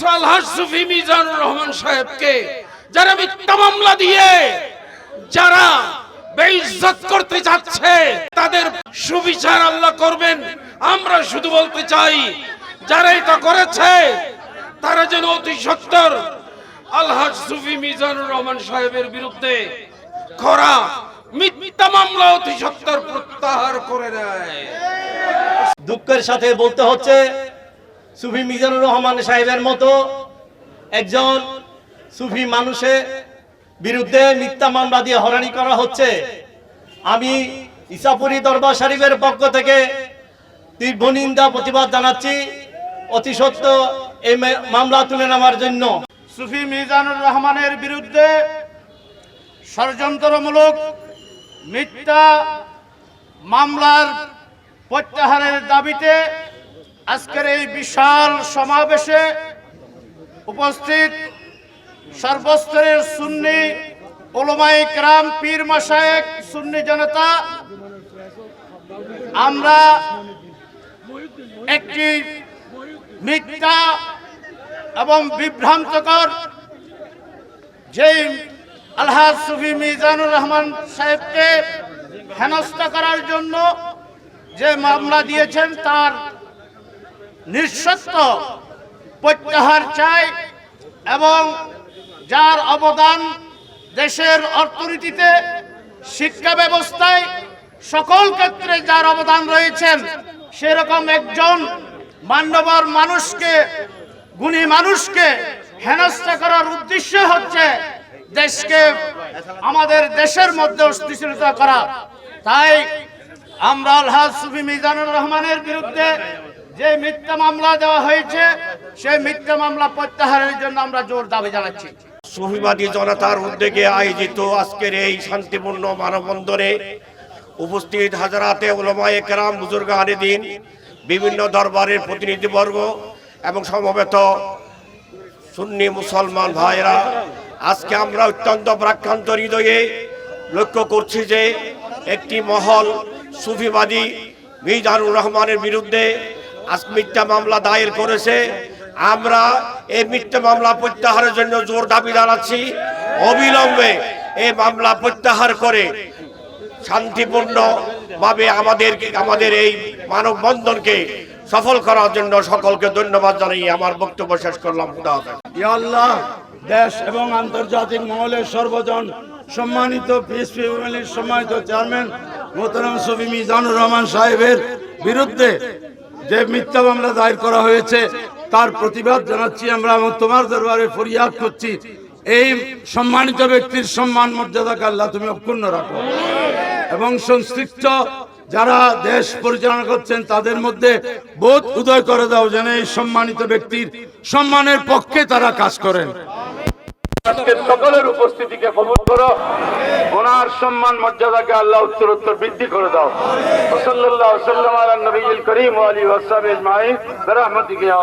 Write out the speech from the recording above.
সালহাজ মিজানুর রহমান সাহেবকে, যারা মিথ্যা মামলা দিয়ে যারা বেইজ্জত করতে যাচ্ছে, তাদের সুবিচার আল্লাহ করবেন। আমরা শুধু বলতে চাই, যারা এটা করেছে, তারা যেন অতি সত্তর সুফি মিজানুর রহমান সাহেবের বিরুদ্ধে করা মিথ্যা মামলা অতি সত্তর প্রত্যাহার করে দেয়। দুঃখের সাথে বলতে হচ্ছে সুফি মিজানুর রহমান সাহেবের মতো একজন সুফি মানুষের বিরুদ্ধে মিথ্যা মামলা দিয়ে হরানি করা হচ্ছে। আমি ইসাপুরি দরবার শরীফের পক্ষ থেকে তীব্র নিন্দা, প্রতিবাদ জানাচ্ছি অতি সত্য এই মামলা তুলে নেওয়ার জন্য। সুফি মিজানুর রহমানের বিরুদ্ধে ষড়যন্ত্রমূলক মিথ্যা মামলার প্রত্যাহারের দাবিতে আজকের এই বিশাল সমাবেশে উপস্থিত সর্বস্তরের সুন্নি ওলমাই ক্রাম পীর মাসায়েক সুন্নি জনতা। আমরা একটি মিথ্যা এবং বিভ্রান্তকর যেই আলহাজ সুফি মিজানুর রহমান সাহেবকে হেনস্থা করার জন্য যে মামলা দিয়েছেন, তার নিঃসত্ব প্রত্যাহার চাই এবং যার অবদান দেশের অর্থনীতিতে, শিক্ষা ব্যবস্থায় সকল ক্ষেত্রে যার অবদান রয়েছেন সেরকম একজন মান্যবর মানুষকে, গুণী মানুষকে হেনস্থা করার উদ্দেশ্য হচ্ছে দেশকে আমাদের দেশের মধ্যে অস্থিতিশীলতা করা। তাই আমরা আলহাজ সুফি মিজানুর রহমানের বিরুদ্ধে যে মিথ্যা মামলা দেওয়া হয়েছে সেই মিথ্যা মামলা প্রত্যাহারের জন্য আমরা জোর দাবি জানাচ্ছি। সুফিবাদী জনতার উদ্যোগে আয়োজিত আজকের এই শান্তিপূর্ণ মানববন্ধনে উপস্থিত হাজারাতে ওলমায়ে কেরাম বুজুর্গানে দিন বিভিন্ন দরবারের প্রতিনিধিবর্গ এবং সমবেত সুন্নি মুসলমান ভাইরা আজকে আমরা অত্যন্ত প্রাক্রান্ত হৃদয়ে লক্ষ্য করছি যে একটি মহল সুফিবাদী মিজানুর রহমানের বিরুদ্ধে আজ মিথ্যা মামলা দায়ের করেছে। আমরা এই মিথ্যা মামলা প্রত্যাহারের জন্য জোর দাবি জানাচ্ছি। অবিলম্বে এই মামলা প্রত্যাহার করে শান্তিপূর্ণ ভাবে আমাদের আমাদের এই মানববন্ধনকে সফল করার জন্য সকলকে ধন্যবাদ জানাই আমার বক্তব্য শেষ করলাম। আল্লাহ, দেশ এবং আন্তর্জাতিক মহলের সর্বজন সম্মানিত ফ্যামিলির সম্মানিত চেয়ারম্যান মোহতারাম সফি মিজানুর রহমান সাহেবের বিরুদ্ধে যে মিথ্যা মামলা দায়ের করা হয়েছে, তার প্রতিবাদ জানাচ্ছি আমরা এবং তোমার দরবারে ফরিয়াদ করছি। এই সম্মানিত ব্যক্তির সম্মান, মর্যাদাকে আল্লাহ তুমি অক্ষুণ্ণ রাখো। এবং সংশ্লিষ্ট যারা দেশ পরিচালনা করছেন, তাদের মধ্যে বোধ উদয় করে দাও যেন এই সম্মানিত ব্যক্তির সম্মানের পক্ষে তারা কাজ করেন। আজকের সকলের উপস্থিতিকে কবুল করো। ওনার সম্মান, মর্যাদাকে আল্লাহ উত্তর উত্তর বৃদ্ধি করে দাও। সাল্লাল্লাহু সাল্লাম আলা নবীল করিম ওয়া আলিহি বিরহমাতিকা ইয়া